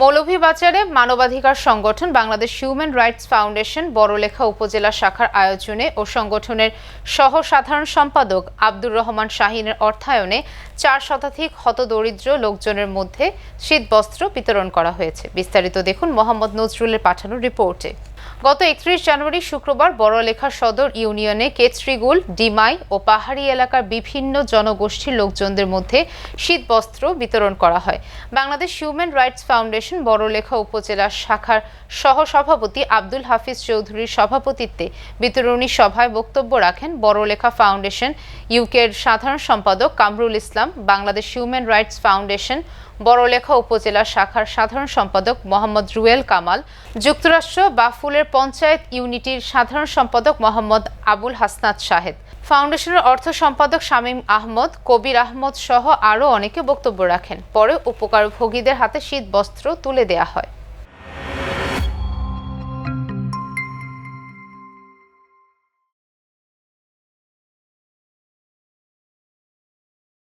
মৌলভীবাজারে মানবাধিকার সংগঠন, Bangladesh human rights foundation, Barlekha উপজেলা শাখার আয়োজনে ও সংগঠনের সহ সাধারণ সম্পাদক আব্দুর রহমান শাহিনের অর্থায়নে চার শতাধিক হতদরিদ্র লোকজনের মধ্যে শীতবস্ত্র বিতরণ করা হয়েছে। বিস্তারিত দেখুন মোহাম্মদ নজরুলের পাঠানো রিপোর্টে। গত একত্রিশ জানুয়ারি শুক্রবার বড়লেখা সদর ইউনিয়নে কেচরিগুল ডিমাই ও পাহাড়ি এলাকার বিভিন্ন জনগোষ্ঠীর লোকজনদের মধ্যে শীতবস্ত্র বিতরণ করা হয়। Bangladesh human rights foundation Barlekha উপজেলা শাখার সহসভাপতি আব্দুল হাফিজ চৌধুরীর সভাপতিত্বে বিতরণী সভায় বক্তব্য রাখেন বড়লেখা ফাউন্ডেশন ইউকের সাধারণ সম্পাদক Kamrul Islam, Bangladesh human rights foundation Barlekha উপজেলা শাখার সাধারণ সম্পাদক মোহাম্মদ রুয়েল কামাল, যুক্তরাষ্ট্র বাফুলের পঞ্চায়েত ইউনিটির সাধারণ সম্পাদক মোহাম্মদ আবুল হাসনাত শাহেদ। ফাউন্ডেশনের অর্থ সম্পাদক শামীম আহমদ, কবির আহমদ সহ আরও অনেকে বক্তব্য রাখেন। পরে উপকারভোগীদের হাতে শীত বস্ত্র তুলে দেয়া হয়।